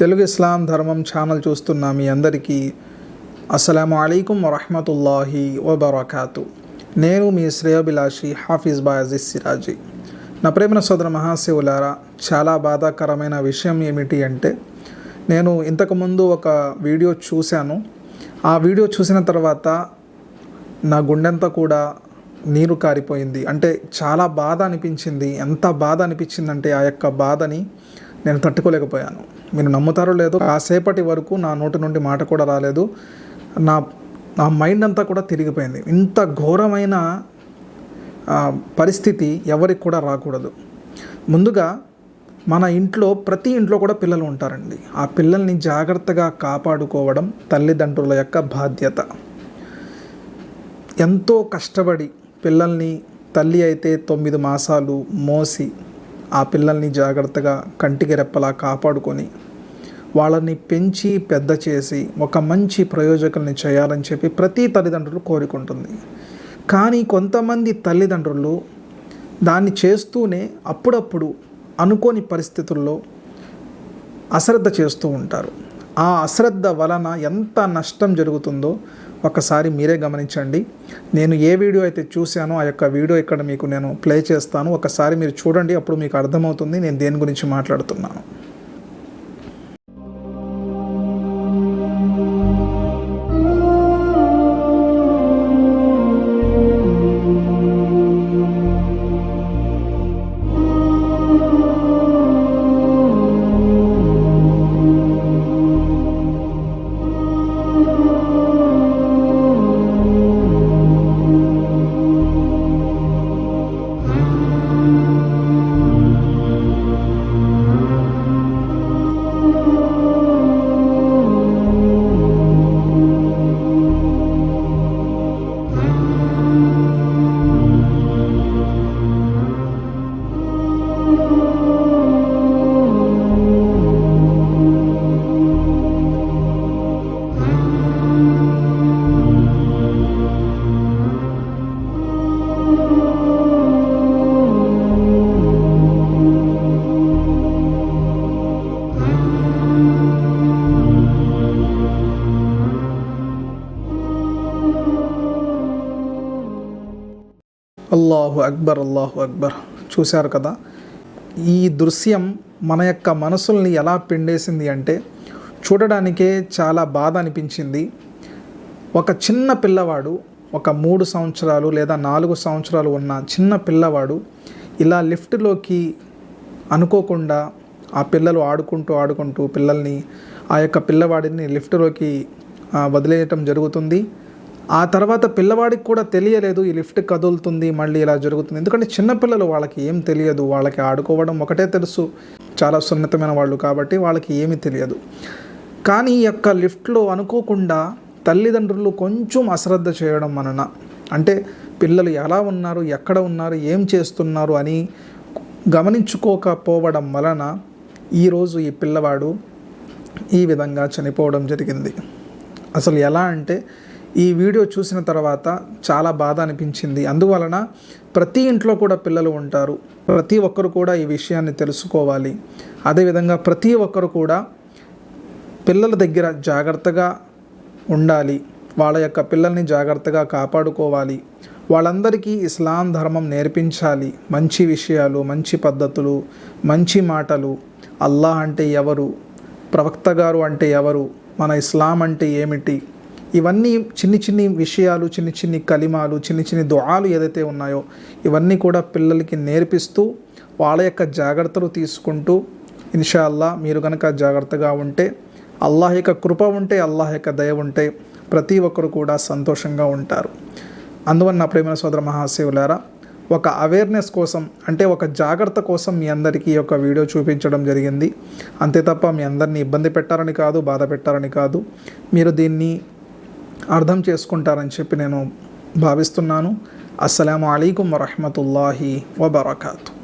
తెలుగు ఇస్లాం ధర్మం ఛానల్ చూస్తున్న మీ అందరికీ అస్సలం అయికం వరహమతుల్లాహి వబర్కాతు. నేను మీ శ్రేయోభిలాషి హాఫీజ్ బాయజీ సిరాజీ. నా ప్రేమ సోదర మహాశివులారా చాలా బాధాకరమైన విషయం ఏమిటి అంటే నేను ఇంతకుముందు ఒక వీడియో చూశాను. ఆ వీడియో చూసిన తర్వాత నా గుండెంతా కూడా నీరు కారిపోయింది. అంటే చాలా బాధ అనిపించింది. ఎంత బాధ అనిపించిందంటే ఆ యొక్క బాధని నేను తట్టుకోలేకపోయాను. మీరు నమ్ముతారో లేదో కాసేపటి వరకు నా నోటి నుండి మాట కూడా రాలేదు. నా నా మైండ్ అంతా కూడా తిరిగిపోయింది. ఇంత ఘోరమైన పరిస్థితి ఎవరికి కూడా రాకూడదు. ముందుగా మన ఇంట్లో ప్రతి ఇంట్లో కూడా పిల్లలు ఉంటారండి. ఆ పిల్లల్ని జాగ్రత్తగా కాపాడుకోవడం తల్లిదండ్రుల యొక్క బాధ్యత. ఎంతో కష్టపడి పిల్లల్ని తల్లి అయితే తొమ్మిది మాసాలు మోసి ఆ పిల్లల్ని జాగ్రత్తగా కంటికి రెప్పలా కాపాడుకొని వాళ్ళని పెంచి పెద్ద చేసి ఒక మంచి ప్రయోజకుల్ని చేయాలని చెప్పి ప్రతి తల్లిదండ్రులు కోరుకుంటుంది. కానీ కొంతమంది తల్లిదండ్రులు దాన్ని చేస్తూనే అప్పుడప్పుడు అనుకోని పరిస్థితుల్లో అశ్రద్ధ చేస్తూ ఉంటారు. ఆ అశ్రద్ధ వలన ఎంత నష్టం జరుగుతుందో ఒకసారి మీరే గమనించండి. నేను ఏ వీడియో అయితే చూశానో ఆ యొక్క వీడియో ఇక్కడ మీకు నేను ప్లే చేస్తాను. ఒకసారి మీరు చూడండి అప్పుడు మీకు అర్థమవుతుంది. నేను దేని గురించి మాట్లాడుతున్నాను. అల్లాహు అక్బర్ అల్లాహు అక్బర్. చూశారు కదా? ఈ దృశ్యం మన యొక్క మనసుల్ని ఎలా పిండేసింది అంటే చూడడానికే చాలా బాధ అనిపించింది. ఒక చిన్న పిల్లవాడు ఒక మూడు సంవత్సరాలు లేదా నాలుగు సంవత్సరాలు ఉన్న చిన్న పిల్లవాడు ఇలా లిఫ్ట్లోకి అనుకోకుండా ఆ పిల్లలు ఆడుకుంటూ ఆడుకుంటూ పిల్లల్ని ఆ యొక్క పిల్లవాడిని లిఫ్ట్లోకి వదిలేయటం జరుగుతుంది. ఆ తర్వాత పిల్లవాడికి కూడా తెలియలేదు ఈ లిఫ్ట్ కదులుతుంది మళ్ళీ ఇలా జరుగుతుంది. ఎందుకంటే చిన్నపిల్లలు వాళ్ళకి ఏం తెలియదు వాళ్ళకి ఆడుకోవడం ఒకటే తెలుసు చాలా సున్నితమైన వాళ్ళు కాబట్టి వాళ్ళకి ఏమీ తెలియదు. కానీ ఈ యొక్క లిఫ్ట్లో అనుకోకుండా తల్లిదండ్రులు కొంచెం అశ్రద్ధ చేయడం వలన అంటే పిల్లలు ఎలా ఉన్నారు ఎక్కడ ఉన్నారు ఏం చేస్తున్నారు అని గమనించుకోకపోవడం వలన ఈరోజు ఈ పిల్లవాడు ఈ విధంగా చనిపోవడం జరిగింది. అసలు ఎలా అంటే ఈ వీడియో చూసిన తర్వాత చాలా బాధ అనిపించింది. అందువలన ప్రతి ఇంట్లో కూడా పిల్లలు ఉంటారు. ప్రతి ఒక్కరు కూడా ఈ విషయాన్ని తెలుసుకోవాలి. అదేవిధంగా ప్రతి ఒక్కరు కూడా పిల్లల దగ్గర జాగ్రత్తగా ఉండాలి. వాళ్ళ యొక్క పిల్లల్ని జాగ్రత్తగా కాపాడుకోవాలి. వాళ్ళందరికీ ఇస్లాం ధర్మం నేర్పించాలి. మంచి విషయాలు మంచి పద్ధతులు మంచి మాటలు. అల్లాహ్ అంటే ఎవరు? ప్రవక్త గారు అంటే ఎవరు? మన ఇస్లాం అంటే ఏమిటి? ఇవన్నీ చిన్ని చిన్ని విషయాలు చిన్ని చిన్ని కలిమాలు చిన్ని చిన్ని దుఆలు ఏదైతే ఉన్నాయో ఇవన్నీ కూడా పిల్లలకి నేర్పిస్తూ వాళ్ళ యొక్క జాగ్రత్తలు తీసుకుంటూ ఇన్షాల్లా మీరు కనుక జాగ్రత్తగా ఉంటే అల్లాహ్ యొక్క కృప ఉంటే అల్లాహ్ యొక్క దయ ఉంటే ప్రతి ఒక్కరు కూడా సంతోషంగా ఉంటారు. అందువల్ల నా ప్రేమ సోదర మహాశివులారా ఒక అవేర్నెస్ కోసం అంటే ఒక జాగ్రత్త కోసం మీ అందరికీ ఒక వీడియో చూపించడం జరిగింది. అంతే తప్ప మీ అందరినీ ఇబ్బంది పెట్టారని కాదు బాధ పెట్టారని కాదు. మీరు దీన్ని అర్థం చేసుకుంటారని చెప్పి నేను భావిస్తున్నాను. అస్సలం అయికం వరహమతుల్లాహి వబర్కాతు.